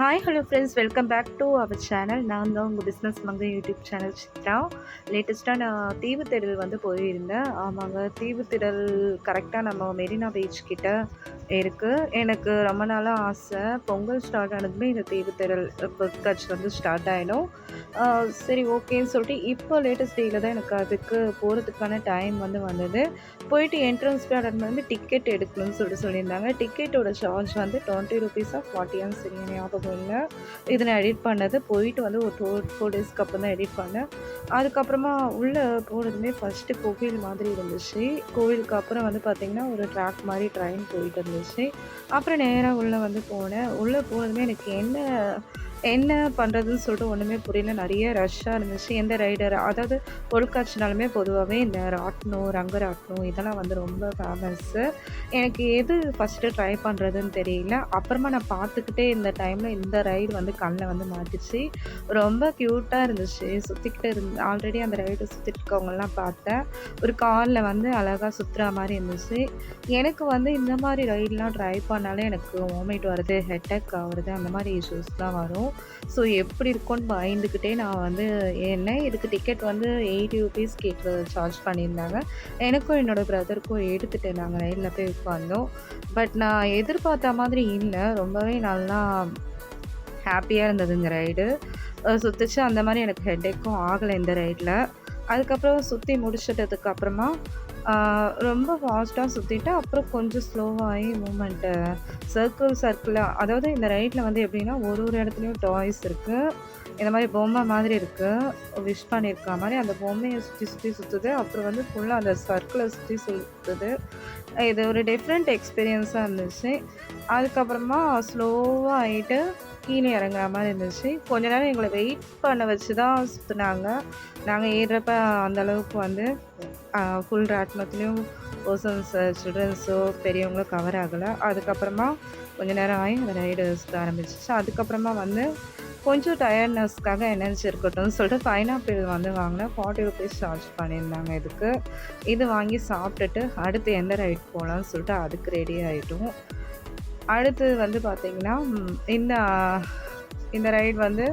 Hi hello friends welcome back to our channel நான் தான் உங்கள் பிஸ்னஸ் மங்க யூடியூப் சேனல் சித்ரா. லேட்டஸ்ட்டாக நான் தீவுத்திடல் வந்து போயிருந்தேன். ஆமாங்க தீவுத்திடல் கரெக்டாக நம்ம மெரினா பீச் கிட்ட இருக்குது எனக்கு ரொம்ப நாளாக ஆசை. பொங்கல் ஸ்டார்ட் ஆனதுமே இந்த தீவுத்திடல் கட்ச் வந்து ஸ்டார்ட் ஆகிடும் சரி ஓகேன்னு சொல்லிட்டு இப்போ லேட்டஸ்ட் டேயில் தான் எனக்கு அதுக்கு போகிறதுக்கான டைம் வந்து வந்தது. போயிட்டு என்ட்ரன்ஸ் அட்டன் வந்து டிக்கெட் எடுக்கணும்னு சொல்லிட்டு சொல்லியிருந்தாங்க. டிக்கெட்டோட சார்ஜ் வந்து டுவெண்ட்டி ருபீஸாக ஃபார்ட்டியான்னு சரி ஞாபகம் இல்லை இதை நான் எடிட் பண்ணது. போயிட்டு வந்து ஒரு டூ ஃபோர் டேஸ்க்கு அப்புறம் தான் எடிட் பண்ணேன். அதுக்கப்புறமா உள்ளே போனதுமே ஃபஸ்ட்டு கோவில் மாதிரி இருந்துச்சு. கோவிலுக்கு அப்புறம் வந்து பார்த்திங்கன்னா ஒரு ட்ராக் மாதிரி ட்ரெயின் போயிட்டு இருந்துச்சு. அப்புறம் நேராக உள்ளே வந்து போனேன். உள்ளே போனதுமே எனக்கு என்ன என்ன பண்ணுறதுன்னு சொல்லிட்டு ஒன்றுமே புரியல. நிறைய ரஷ்ஷாக இருந்துச்சு. எந்த ரைடர் அதாவது பொருட்காட்சினாலுமே பொதுவாகவே இந்த ராட்னம் ரங்கராட்னம் இதெல்லாம் வந்து ரொம்ப ஃபேமஸ்ஸு எனக்கு எது ஃபஸ்ட்டு ட்ரை பண்ணுறதுன்னு தெரியல. அப்புறமா நான் பார்த்துக்கிட்டே இந்த டைமில் இந்த ரைடு வந்து கண்ணில் வந்து மாட்டிச்சு. ரொம்ப க்யூட்டாக இருந்துச்சு. சுற்றிக்கிட்டு இருந்து ஆல்ரெடி அந்த ரைடு சுற்றிட்டு இருக்கவங்கலாம் பார்த்தேன். ஒரு காரில் வந்து அழகாக சுற்றுற மாதிரி இருந்துச்சு. எனக்கு வந்து இந்த மாதிரி ரைடெலாம் ட்ரை பண்ணாலே எனக்கு வாமிட் வருது ஹெட்டேக் ஆகுறது அந்த மாதிரி இஷ்யூஸ் தான் வரும். ஸோ எப்படி இருக்கும்னு பயந்துக்கிட்டே நான் வந்து என்ன இதுக்கு டிக்கெட் வந்து எயிட்டி ருபீஸ் கேட்குற சார்ஜ் பண்ணியிருந்தாங்க. எனக்கும் என்னோடய பிரதருக்கும் எடுத்துகிட்டு நாங்கள் ரயிலில் போய் உட்காந்தோம் பட் நான் எதிர்பார்த்த மாதிரி இல்லை. ரொம்பவே நல்லா ஹாப்பியாக இருந்தது இந்த ரைடு சுற்றிச்சு அந்த மாதிரி எனக்கு ஹெட்டேக்கும் ஆகலை இந்த ரைடில் அதுக்கப்புறம் சுற்றி முடிச்சிட்டதுக்கு அப்புறமா ரொம்ப ஃபாஸ்ட்டாக சுற்றிட்டு அப்புறம் கொஞ்சம் ஸ்லோவாகி மூமெண்ட்டு சர்க்கிள் சர்க்கிளாக அதாவது இந்த ரைட்டில் வந்து எப்படின்னா ஒரு ஒரு இடத்துலையும் டாய்ஸ் இருக்குது இந்த மாதிரி பொம்மை மாதிரி இருக்குது விஷ் பண்ணியிருக்கா மாதிரி அந்த பொம்மையை சுற்றி சுற்றி சுற்றுது அப்புறம் வந்து ஃபுல்லாக அந்த சர்க்கிளை சுற்றி சுற்றுது இது ஒரு டிஃப்ரெண்ட் எக்ஸ்பீரியன்ஸாக இருந்துச்சு. அதுக்கப்புறமா ஸ்லோவாக ஆகிட்டு கீழே இறங்குற மாதிரி இருந்துச்சு. கொஞ்ச நேரம் எங்களை வெயிட் பண்ண வச்சு தான் சுற்றுனாங்க நாங்கள் ஏறுறப்ப அந்தளவுக்கு வந்து ஃபுல் ராட்னத்துலேயும் பர்சன்ஸ் சில்ட்ரன்ஸோ பெரியவங்களோ கவர் ஆகலை. அதுக்கப்புறமா கொஞ்ச நேரம் ஆகி அந்த ரைடு சுற்ற ஆரம்பிச்சிச்சு. அதுக்கப்புறமா வந்து கொஞ்சம் டயர்ட்னஸ்க்காக எனர்ஜி இருக்கட்டும்னு சொல்லிட்டு பைனாப்பிள் வந்து வாங்கினேன் ஃபார்ட்டி ருபீஸ் சார்ஜ் பண்ணியிருந்தாங்க இதுக்கு. இது வாங்கி சாப்பிட்டுட்டு அடுத்து எந்த ரைட் போகலான்னு சொல்லிட்டு அதுக்கு ரெடி ஆகிட்டோம் அடுத்து வந்து பார்த்திங்கன்னா இந்த இந்த ரைட் வந்து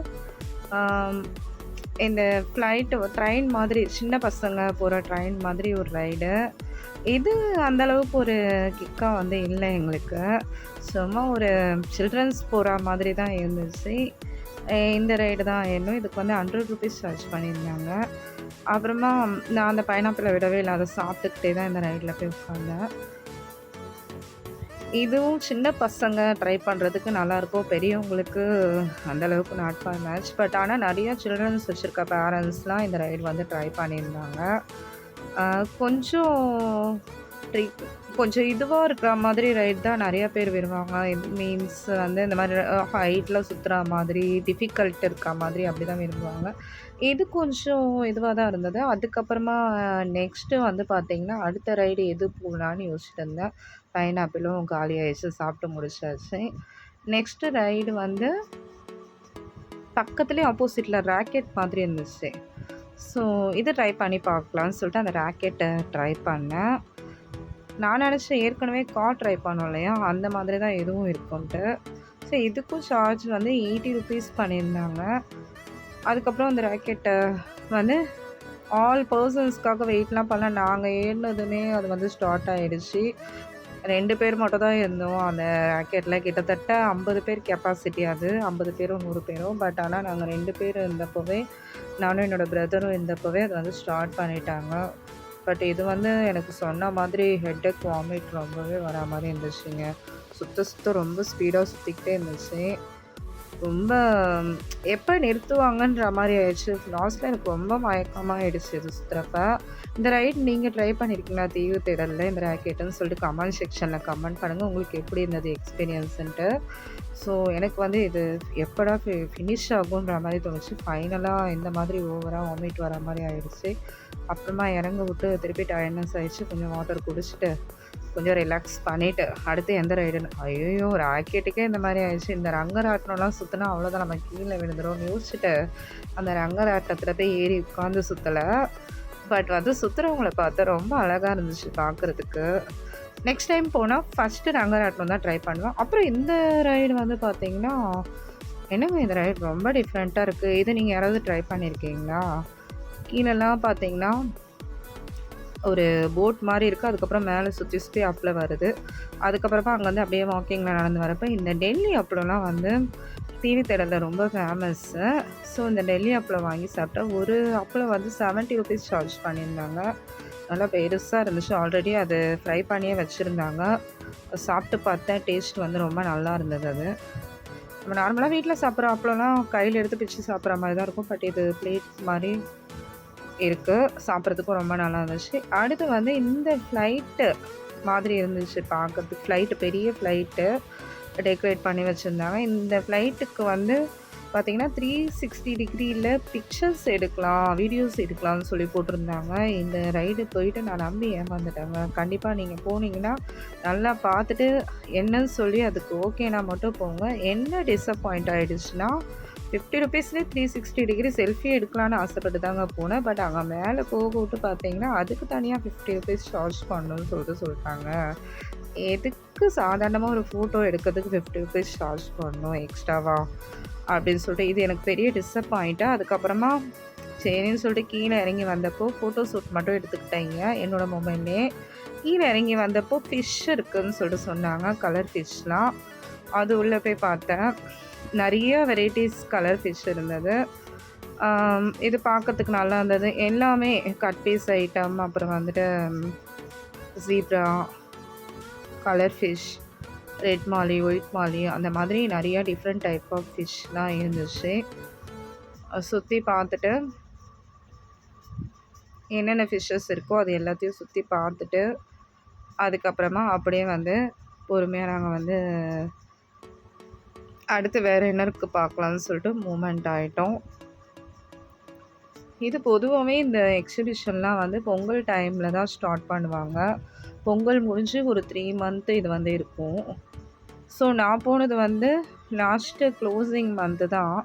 இந்த ஃப்ளைட்டு ட்ரெயின் மாதிரி சின்ன பசங்க போகிற ட்ரெயின் மாதிரி ஒரு ரைடு இது அந்தளவுக்கு ஒரு கிக்காக வந்து இல்லை எங்களுக்கு. சும்மா ஒரு சில்ட்ரன்ஸ் போகிற மாதிரி தான் இருந்துச்சு. இந்த ரைடு தான் ஏறணும் இதுக்கு வந்து ஹண்ட்ரட் ருபீஸ் சார்ஜ் பண்ணியிருந்தாங்க. அப்புறமா நான் அந்த பைனாப்பிளை விடவே இல்லை அதை சாப்பிட்டுக்கிட்டே தான் இந்த ரைடில் போய் உட்காந்தேன். இதுவும் சின்ன பசங்க ட்ரை பண்ணுறதுக்கு நல்லாயிருக்கும் பெரியவங்களுக்கு அந்தளவுக்கு நாட் ஃபார் மேட்ச் பட் ஆனால் நிறைய சில்ட்ரன்ஸ் வச்சுருக்க பேரண்ட்ஸ்லாம் இந்த ரைடு வந்து ட்ரை பண்ணியிருந்தாங்க. கொஞ்சம் ட்ரீ கொஞ்சம் இதுவாக இருக்கிற மாதிரி ரைட் தான் நிறைய பேர் விரும்புவாங்க மீன்ஸ் வந்து இந்த மாதிரி ஹைட்டில் சுற்றுற மாதிரி டிஃபிகல்ட் இருக்கிற மாதிரி அப்படி தான் விரும்புவாங்க. இது கொஞ்சம் இதுவாக தான் இருந்தது. அதுக்கப்புறமா நெக்ஸ்ட்டு வந்து பார்த்திங்கன்னா அடுத்த ரைடு எது போகலான்னு யோசிச்சுட்டு இருந்தேன். பைனாப்பிளும் காலி ஆயிடுச்சு சாப்பிட்டு முடிச்சாச்சு. நெக்ஸ்ட்டு ரைடு வந்து பக்கத்துலேயே ஆப்போசிட்டில் ராக்கெட் மாதிரி இருந்துச்சு. ஸோ இது ட்ரை பண்ணி பார்க்கலான்னு சொல்லிட்டு அந்த ராக்கெட்டை ட்ரை பண்ணேன். நான் நினச்சேன் ஏற்கனவே கார் ட்ரை பண்ணோம் இல்லையா? அந்த மாதிரி தான் எதுவும் இருக்கும்ன்ட்டு ஸோ இதுக்கும் சார்ஜ் வந்து எயிட்டி ருபீஸ் பண்ணியிருந்தாங்க. அதுக்கப்புறம் அந்த ராக்கெட்டை வந்து ஆல் பர்சன்ஸ்க்காக வெயிட்லாம் பண்ணல நாங்கள் ஏறினதுமே அது வந்து ஸ்டார்ட் ஆகிடுச்சு ரெண்டு பேர் மட்டும் தான் இருந்தோம். அந்த ராக்கெட்டில் கிட்டத்தட்ட ஐம்பது பேர் கெப்பாசிட்டி அது. ஐம்பது பேரும் நூறு பேரும் பட் ஆனால் நாங்கள் ரெண்டு பேர் இருந்தப்போவே நானும் என்னோடய பிரதரும் இருந்தப்போவே அது வந்து ஸ்டார்ட் பண்ணிட்டாங்க. பட் இது வந்து எனக்கு சொன்ன மாதிரி ஹெட்டேக் வாமிட் ரொம்பவே வரா மாதிரி இருந்துச்சுங்க. சுத்த சுத்த ரொம்ப ஸ்பீடாக சுற்றிக்கிட்டே இருந்துச்சு. ரொம்ப எப்போ நிறுத்துவாங்கன்ற மாதிரி ஆயிடுச்சு. லாஸ்ட்டில் எனக்கு ரொம்ப மயக்கமாக ஆயிடுச்சு இது சுற்றுறப்ப இந்த ரைட் நீங்கள் ட்ரை பண்ணியிருக்கீங்களா தீவு தேடலில் இந்த ராக்கெட்டுன்னு சொல்லிட்டு கமெண்ட் செக்ஷனில் கமெண்ட் பண்ணுங்கள் உங்களுக்கு எப்படி இருந்தது எக்ஸ்பீரியன்ஸுன்ட்டு ஸோ எனக்கு வந்து இது எப்படா ஃபி ஃபினிஷ் ஆகுன்ற மாதிரி தோணுச்சு. ஃபைனலாக இந்த மாதிரி ஓவராக வாமிட் வர மாதிரி ஆயிடுச்சு. அப்புறமா இறங்க விட்டு திருப்பி டயர்னஸ் ஆயிடுச்சு. கொஞ்சம் வாட்டர் குடிச்சிட்டு கொஞ்சம் ரிலாக்ஸ் பண்ணிவிட்டு அடுத்து எந்த ரைடுன்னு ஐயோ ராக்கெட்டுக்கே இந்த மாதிரி ஆயிடுச்சு. இந்த ரங்கராட்டனம்லாம் சுற்றினா அவ்வளோதான் நம்ம கீழே விழுந்துடும் யோசிச்சுட்டு அந்த ரங்கராட்டத்தில் போய் ஏறி உட்காந்து சுற்றலை பட் வந்து சுற்றுறவங்கள பார்த்தா ரொம்ப அழகாக இருந்துச்சு பார்க்குறதுக்கு நெக்ஸ்ட் டைம் போனால் ஃபஸ்ட்டு ரங்கராட்டனம் தான் ட்ரை பண்ணுவேன். அப்புறம் இந்த ரைடு வந்து பார்த்திங்கன்னா என்னங்க இந்த ரைடு ரொம்ப டிஃப்ரெண்ட்டாக இருக்குது இது நீங்கள் யாராவது ட்ரை பண்ணியிருக்கீங்களா கீழெல்லாம் பார்த்தீங்கன்னா ஒரு போட் மாதிரி இருக்குது அதுக்கப்புறம் மேலே சுற்றி சுற்றி அப்பில் வருது. அதுக்கப்புறமா அங்கே வந்து அப்படியே வாக்கிங்கில் நடந்து வரப்போ இந்த டெல்லி அப்பளம்லாம் வந்து தீவி தேடலில் ரொம்ப ஃபேமஸ்ஸு ஸோ இந்த டெல்லி அப்பளம் வாங்கி சாப்பிட்டா ஒரு அப்பளம் வந்து செவன்ட்டி ருபீஸ் சார்ஜ் பண்ணியிருந்தாங்க. நல்லா பெருசாக இருந்துச்சு. ஆல்ரெடி அது ஃப்ரை பண்ணியே வச்சுருந்தாங்க. சாப்பிட்டு பார்த்தேன். டேஸ்ட் வந்து ரொம்ப நல்லா இருந்தது அது. நம்ம நார்மலாக வீட்டில் சாப்பிட்ற அப்பளம்லாம் கையில் எடுத்து பிச்சு சாப்பிட்ற மாதிரி தான் இருக்கும். பட் இது பிளேட் மாதிரி இருக்குது சாப்பிட்றதுக்கும் ரொம்ப நல்லா இருந்துச்சு. அடுத்து வந்து இந்த ஃப்ளைட்டு மாதிரி இருந்துச்சு பார்க்கறதுக்கு ஃப்ளைட்டு பெரிய ஃப்ளைட்டு டெக்கரேட் பண்ணி வச்சுருந்தாங்க. இந்த ஃப்ளைட்டுக்கு வந்து பார்த்தீங்கன்னா த்ரீ சிக்ஸ்டி டிகிரியில் பிக்சர்ஸ் எடுக்கலாம் வீடியோஸ் எடுக்கலாம்னு சொல்லி போட்டிருந்தாங்க. இந்த ரைடு போயிட்டு நான் நம்பி ஏமாந்துட்டேங்க. கண்டிப்பாக நீங்கள் போனீங்கன்னா நல்லா பார்த்துட்டு என்னன்னு சொல்லி அதுக்கு ஓகேனா மட்டும் போங்க. என்ன டிஸப்பாயிண்ட் ஆகிடுச்சுன்னா ஃபிஃப்டி ருபீஸ்லேயே த்ரீ சிக்ஸ்டி டிகிரி செல்ஃபி எடுக்கலான்னு ஆசைப்பட்டு தாங்க போனேன். பட் அங்கே மேலே போக விட்டு பார்த்தீங்கன்னா அதுக்கு தனியாக ஃபிஃப்டி ருபீஸ் சார்ஜ் பண்ணணும்னு சொல்லிட்டு சொல்லிட்டாங்க. எதுக்கு சாதாரணமாக ஒரு ஃபோட்டோ எடுக்கிறதுக்கு ஃபிஃப்டி ருபீஸ் சார்ஜ் பண்ணணும் எக்ஸ்ட்ராவாக அப்படின்னு சொல்லிட்டு இது எனக்கு பெரிய டிஸப்பாயிண்ட்டாக அதுக்கப்புறமா சரின்னு சொல்லிட்டு கீழே இறங்கி வந்தப்போ ஃபோட்டோ ஷூட் மட்டும் எடுத்துக்கிட்டேங்க என்னோடய மொபைல்லே கீழே இறங்கி வந்தப்போ ஃபிஷ் இருக்குதுன்னு சொல்லிட்டு சொன்னாங்க கலர் ஃபிஷ்லாம் அது உள்ளே போய் பார்த்தேன். நிறைய வெரைட்டிஸ் கலர் ஃபிஷ் இருந்தது. இது பார்க்கறதுக்கு நல்லா இருந்தது. எல்லாமே கட் பீஸ் ஐட்டம் அப்புறம் வந்துட்டு zebra colour fish red molly white molly அந்த மாதிரி நிறையா டிஃப்ரெண்ட் டைப் ஆஃப் ஃபிஷ்லாம் இருந்துச்சு. சுற்றி பார்த்துட்டு என்னென்ன ஃபிஷ்ஷஸ் இருக்கோ அது எல்லாத்தையும் சுற்றி பார்த்துட்டு அதுக்கப்புறமா அப்படியே வந்து பொறுமையாக நாங்கள் வந்து அடுத்து வேறு என்ன இருக்குது பார்க்கலான்னு சொல்லிட்டு மூமெண்ட் ஆகிட்டோம் இது பொதுவாகவே இந்த எக்ஸிபிஷன்லாம் வந்து பொங்கல் டைமில் தான் ஸ்டார்ட் பண்ணுவாங்க. பொங்கல் முடிஞ்சு ஒரு த்ரீ மந்த்து இது வந்து இருக்கும். ஸோ நான் போனது வந்து லாஸ்ட்டு க்ளோசிங் மந்த்து தான்.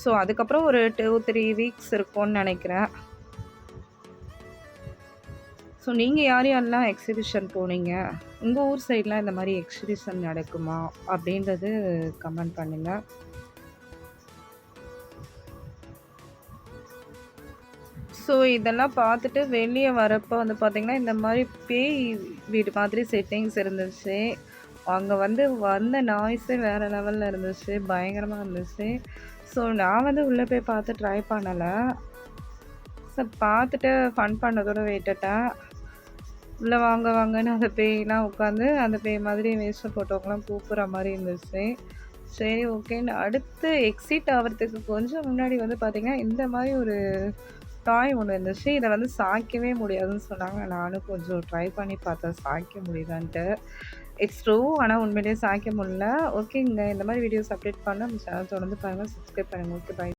ஸோ அதுக்கப்புறம் ஒரு டூ த்ரீ வீக்ஸ் இருக்கும்னு நினைக்கிறேன். ஸோ நீங்கள் யார் யாரெல்லாம் எக்ஸிபிஷன் போனீங்க? உங்கள் ஊர் சைட்லாம் இந்த மாதிரி எக்ஸிபிஷன் நடக்குமா? அப்படின்றது கமெண்ட் பண்ணுங்கள் ஸோ இதெல்லாம் பார்த்துட்டு வெளியே வரப்போ வந்து பார்த்திங்கன்னா இந்த மாதிரி பேய் வீடு மாதிரி செட்டிங்ஸ் இருந்துச்சு. அங்கே வந்து வந்த நாய்ஸே வேறு லெவலில் இருந்துச்சு பயங்கரமாக இருந்துச்சு. ஸோ நான் வந்து உள்ளே போய் பார்த்து ட்ரை பண்ணலை. ஸோ பார்த்துட்டு ஃபன் பண்ணதோடு விட்டுட்டேன் உள்ளே வாங்க வாங்கன்னு அந்த பேய்லாம் உட்காந்து அந்த பேய் மாதிரி வேஸ்ட்டு போட்டவங்களாம் கூப்பிட்ற மாதிரி இருந்துச்சு. சரி ஓகேன்னு அடுத்து எக்ஸிட் ஆகிறதுக்கு கொஞ்சம் முன்னாடி வந்து பார்த்திங்கன்னா இந்த மாதிரி ஒரு டாய் ஒன்று இருந்துச்சு. இதை வந்து சாய்க்கவே முடியாதுன்னு சொன்னாங்க. நானும் கொஞ்சம் ட்ரை பண்ணி பார்த்தேன். சாய்க்க முடியுதான்ட்டு இட்ஸ் ட்ரூ ஆனால் உண்மையிலேயே சாய்க்க முடியல. ஓகேங்க இந்த மாதிரி வீடியோஸ் அப்டேட் பண்ண. நம்ம சேனல் தொடர்ந்து பாருங்கள் சப்ஸ்கிரைப் பண்ணுங்கள் ஓகே பாய்